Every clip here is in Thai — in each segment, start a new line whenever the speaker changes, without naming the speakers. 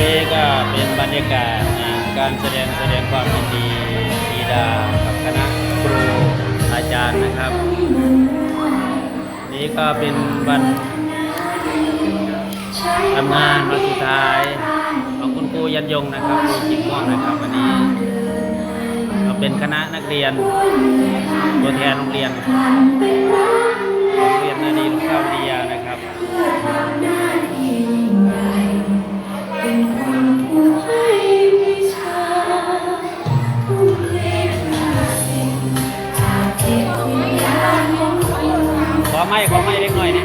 นี่ก็เป็นบรรยากาศนการแสดงแสดงความยินดีดีดากับคณะครูอาจารย์นะครับ นี่ก็เป็นวันทำงานวันสุดท้ายของคุณครูยันยงนะครับครูจิงม่วงนะครับวันนี้เราเป็นคณะนักเรียนตัวแทนโรงเรียนโรงเรียนนาดีลุงข้าววิทยานะครับ
ม่ขอ
ไม่เล็กหน่อยนะ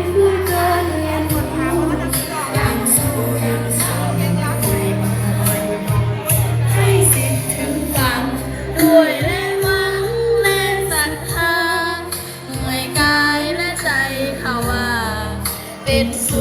เป็นสุ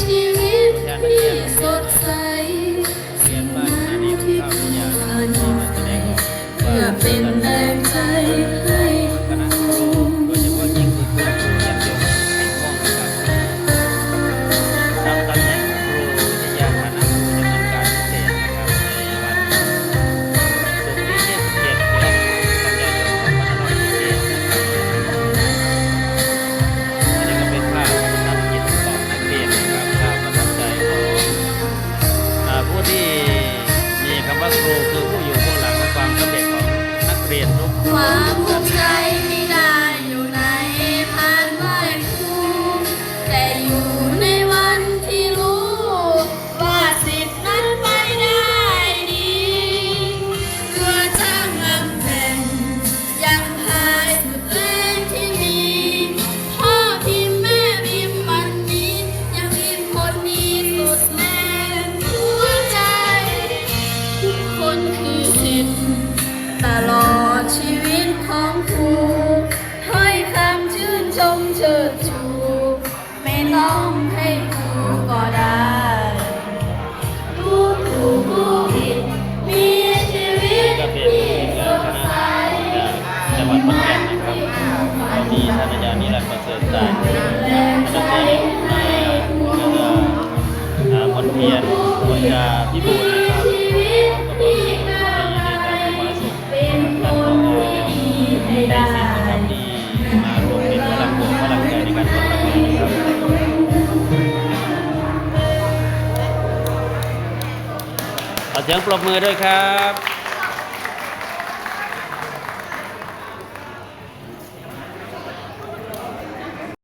ชีวิตที่สดใส
เรียนบ้านนาดีลุงข้าววิทยานะครับที่มาแสดง
เพื่อเป็นแรงใจ
คำว่าครูคือผู้อยู่เบื้องหลังความสำเร็จของนักเรียนทุก
คน ตลอดชีวิตของครูถ้คำชื่นชมเชิดชู ไม่ต้องให้ครูก็ได้ผู้ถูกผู้ผิดมีชีวิตที่สดใส
จากจังหวัดขอนแก่นนะครับก็มีท่านอาจารย์นิรันดร์ประเสริฐศาสตร์นักเรียนมาแล้วก็อ่ามนเทียนมนจาพิบูล สียงปรบมือด้วยครับ